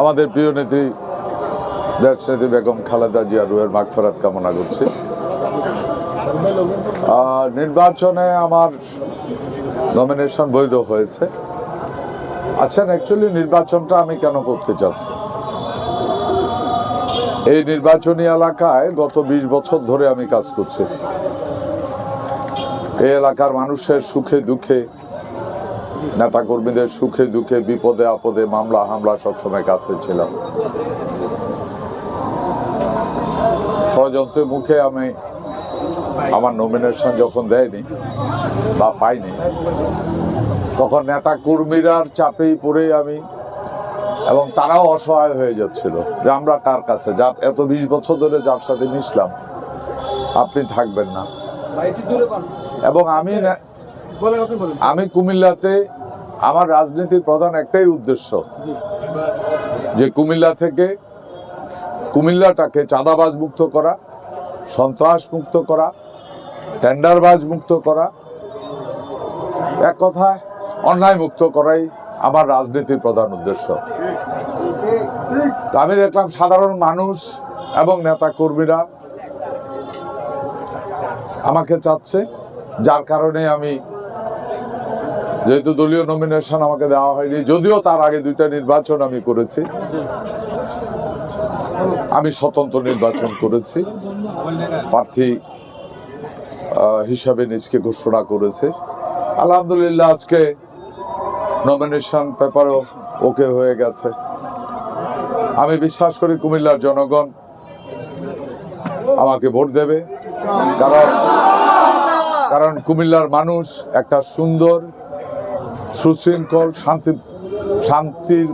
আমাদের প্রিয় নেত্রী দেশনেত্রী বেগম খালেদা জিয়া রুহের মাগফেরাত কামনা করছি। নির্বাচনে আমার নমিনেশন বৈধ হয়েছে। আচ্ছা অ্যাকচুয়ালি নির্বাচনটা আমি কেন করতে চাচ্ছি? এই নির্বাচনী এলাকায় গত ২০ বছর ধরে আমি কাজ করছি। এই এলাকার মানুষের সুখে দুঃখে নেতা কর্মীদের সুখে দুঃখে, বিপদে আপদে মামলা হামলা সবসময় কাছে ছিলাম ষড়যন্ত্রের মুখে আমি আমার নমিনেশন যখন দেয়নি বা পাইনি, তখন নেতা কর্মীরার চাপেই পড়ে আমি এবং তারাও অসহায় হয়ে যাচ্ছিল যে আমরা কার কাছে? যা এত বিশ বছর ধরে যার সাথে মিশলাম, আপনি থাকবেন না। এবং আমি আমি কুমিল্লাতে আমার রাজনীতির প্রধান একটাই উদ্দেশ্য। যে কুমিল্লা থেকে কুমিল্লাটাকে চাঁদাবাজ মুক্ত করা সন্ত্রাস মুক্ত করা টেন্ডারবাজ মুক্ত করা এক কথায় অন্যায় মুক্ত করাই আমার রাজনীতির প্রধান উদ্দেশ্য। আমি দেখলাম সাধারণ মানুষ এবং নেতা কর্মীরা আমাকে চাচ্ছে যার কারণে আমি যেহেতু দলীয় নমিনেশন আমাকে দেওয়া হয়নি, যদিও তার আগে দুইটা নির্বাচন আমি করেছি। আমি স্বতন্ত্র নির্বাচন করেছি। প্রার্থী হিসাবে নিজকে ঘোষণা করেছে। আলহামদুলিল্লাহ আজকে নমিনেশন পেপারও ওকে হয়ে গেছে। আমি বিশ্বাস করি কুমিল্লার জনগণ আমাকে ভোট দেবে। কারণ কারণ কুমিল্লার মানুষ একটা সুন্দর সুশৃঙ্খল, শান্তি, শান্তির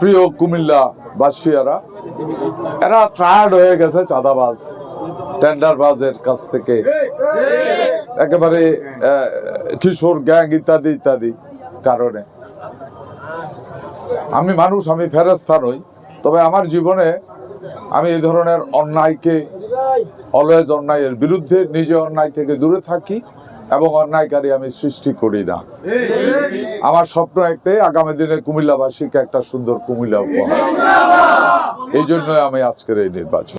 প্রিয় কুমিল্লা বাসিয়ারা, এরা টায়ার্ড হয়ে গেছে চাঁদাবাজ, টেন্ডারবাজের কাছ থেকে। একেবারে কিশোর গ্যাং ইত্যাদি ইত্যাদি কারণে। আমি মানুষ, আমি ফেরস্তা নই, তবে আমার জীবনে আমি এই ধরনের অন্যায়কে, অলওয়েজ অন্যায়ের বিরুদ্ধে নিজে অন্যায় থেকে দূরে থাকি। এবং অন্যায়কারী আমি সৃষ্টি করি না। আমার স্বপ্ন একটাই, আগামী দিনে কুমিল্লাবাসীকে একটা সুন্দর কুমিল্লা উপহার। এই জন্যই আমি আজকের এই নির্বাচন।